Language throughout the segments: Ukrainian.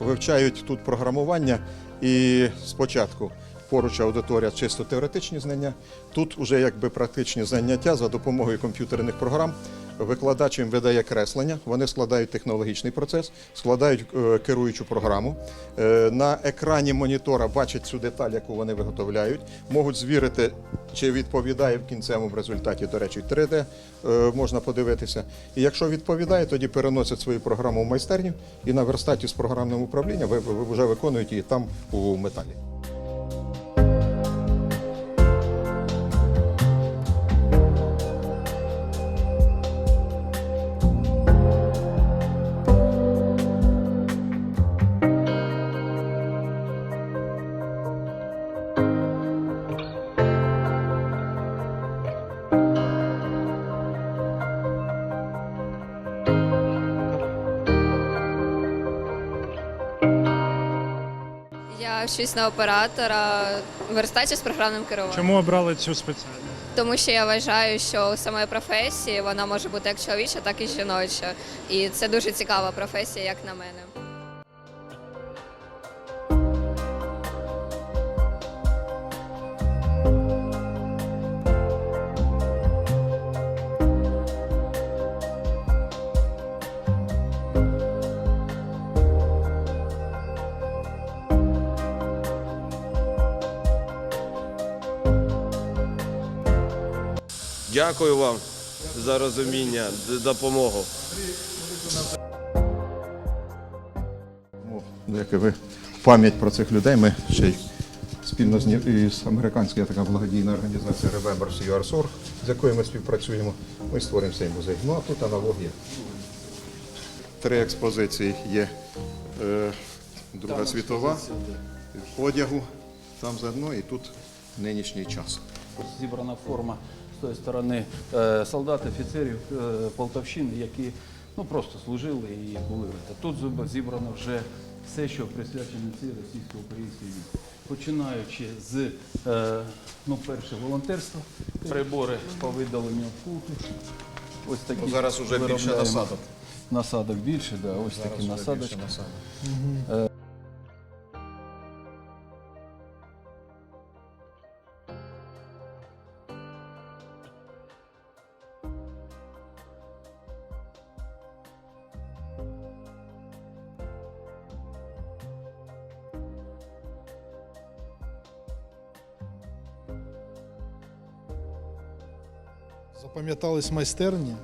вивчають тут програмування і спочатку поруч аудиторія чисто теоретичні знання. Тут вже якби практичні заняття за допомогою комп'ютерних програм. Викладач їм видає креслення, вони складають технологічний процес, складають е, керуючу програму. Е, на екрані монітора бачать цю деталь, яку вони виготовляють, можуть звірити, чи відповідає в кінцевому результаті, до речі, 3D е, можна подивитися. І якщо відповідає, тоді переносять свою програму в майстерню і на верстаті з програмним управлінням ви, вже виконують її там у металі. Я вчусь на оператора верстачі з програмним керуванням. Чому обрали цю спеціальність? Тому що я вважаю, що у самої професії вона може бути як чоловіча, так і жіноча. І це дуже цікава професія, як на мене. Дякую вам за розуміння, д- допомогу. Ну, як ви пам'ять про цих людей ми ще й спільно з, з американською така благодійна організація Remembers URSOR, з якою ми співпрацюємо. Ми створимо цей музей. Ну а тут аналогія. Три експозиції є. Е, Друга світова, одягу, там заодно і тут нинішній час. Зібрана форма з тої сторони е, солдат, офіцерів е, Полтавщини, які ну, просто служили і були. Тут зібрано вже все, що присвячено цій російсько-українській війні. Починаючи з е, ну, перше волонтерство, прибори по видаленню вкупу. Ось такі Ну, зараз уже більше насадок. Насадок більше, да, ось такі насадочки. Запам'ятались майстерні,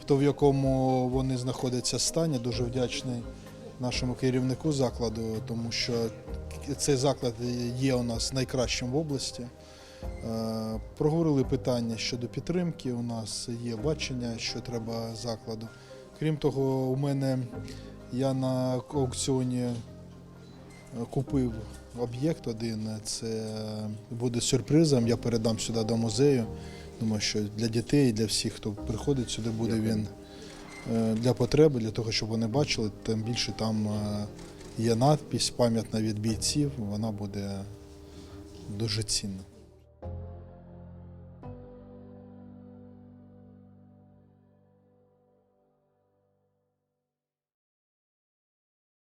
в в якому вони знаходяться стані. Дуже вдячний нашому керівнику закладу, тому що цей заклад є у нас найкращим в області. Е, Проговорили питання щодо підтримки. У нас є бачення, що треба закладу. Крім того, у мене я на аукціоні купив об'єкт один. Це буде сюрпризом. Я передам сюди до музею. Думаю, що для дітей, для всіх, хто приходить сюди, буде він е, для потреби, для того, щоб вони бачили. Тим більше там е, є надпись, пам'ятна від бійців. Вона буде дуже цінна.